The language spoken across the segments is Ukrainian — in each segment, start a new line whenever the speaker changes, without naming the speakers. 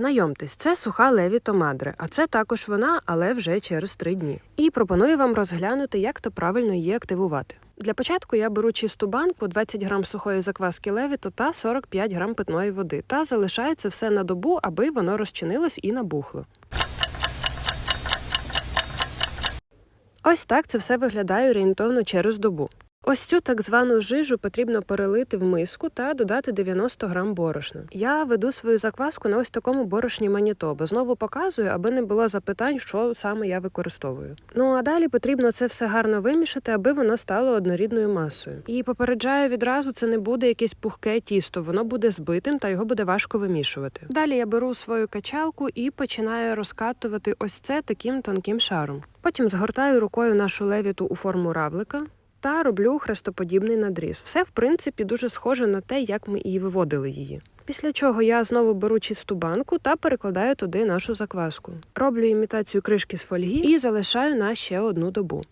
Знайомтесь, це суха Леві Томадре, а це також вона, але вже через три дні. І пропоную вам розглянути, як то правильно її активувати. Для початку я беру чисту банку, 20 грам сухої закваски левіту та 45 грам питної води, та залишаю це все на добу, аби воно розчинилось і набухло. Ось так це все виглядає орієнтовно через добу. Ось цю так звану жижу потрібно перелити в миску та додати 90 грам борошна. Я веду свою закваску на ось такому борошні Манітоба. Знову показую, аби не було запитань, що саме я використовую. Ну а далі потрібно це все гарно вимішати, аби воно стало однорідною масою. І попереджаю відразу, це не буде якесь пухке тісто, воно буде збитим та його буде важко вимішувати. Далі я беру свою качалку і починаю розкатувати ось це таким тонким шаром. Потім згортаю рукою нашу левіту у форму равлика та роблю хрестоподібний надріз. Все, в принципі, дуже схоже на те, як ми і виводили її. Після чого я знову беру чисту банку та перекладаю туди нашу закваску. Роблю імітацію кришки з фольги і залишаю на ще одну добу.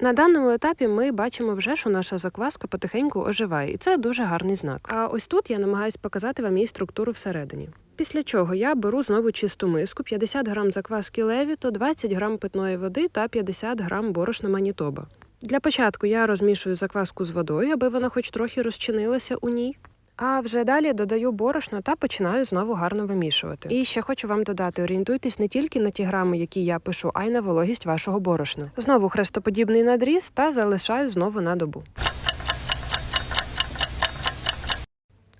На даному етапі ми бачимо вже, що наша закваска потихеньку оживає, і це дуже гарний знак. А ось тут я намагаюсь показати вам її структуру всередині. Після чого я беру знову чисту миску, 50 грам закваски левіто, 20 грам питної води та 50 грам борошна манітоба. Для початку я розмішую закваску з водою, аби вона хоч трохи розчинилася у ній. А вже далі додаю борошно та починаю знову гарно вимішувати. І ще хочу вам додати: орієнтуйтесь не тільки на ті грами, які я пишу, а й на вологість вашого борошна. Знову хрестоподібний надріз та залишаю знову на добу.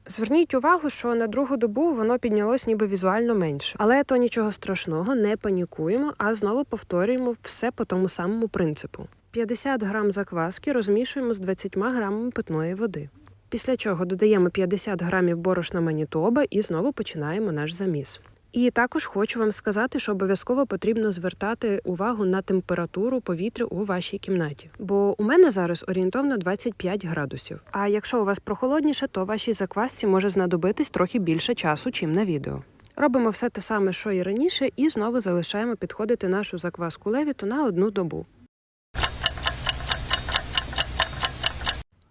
Зверніть увагу, що на другу добу воно піднялось ніби візуально менше. Але то нічого страшного, не панікуємо, а знову повторюємо все по тому самому принципу. 50 грам закваски розмішуємо з 20 грамами питної води. Після чого додаємо 50 грамів борошна манітоба і знову починаємо наш заміс. І також хочу вам сказати, що обов'язково потрібно звертати увагу на температуру повітря у вашій кімнаті. Бо у мене зараз орієнтовно 25 градусів. А якщо у вас прохолодніше, то вашій заквасці може знадобитись трохи більше часу, чим на відео. Робимо все те саме, що і раніше, і знову залишаємо підходити нашу закваску левіту на одну добу.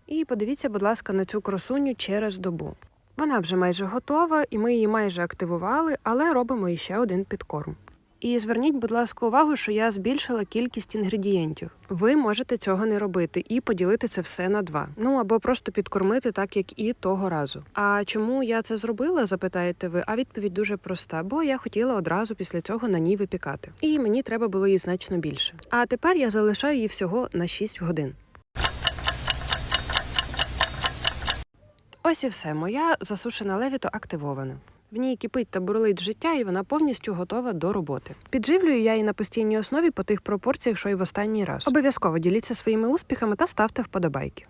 І подивіться, будь ласка, на цю красуню через добу. Вона вже майже готова, і ми її майже активували, але робимо іще один підкорм. І зверніть, будь ласка, увагу, що я збільшила кількість інгредієнтів. Ви можете цього не робити і поділити це все на два. Ну або просто підкормити так, як і того разу. А чому я це зробила? Запитаєте ви? А відповідь дуже проста, бо я хотіла одразу після цього на ній випікати. І мені треба було її значно більше. А тепер я залишаю її всього на 6 годин. Ось і все. Моя засушена левіто активована. В ній кипить та бурлить життя, і вона повністю готова до роботи. Підживлюю я її на постійній основі по тих пропорціях, що й в останній раз. Обов'язково діліться своїми успіхами та ставте вподобайки.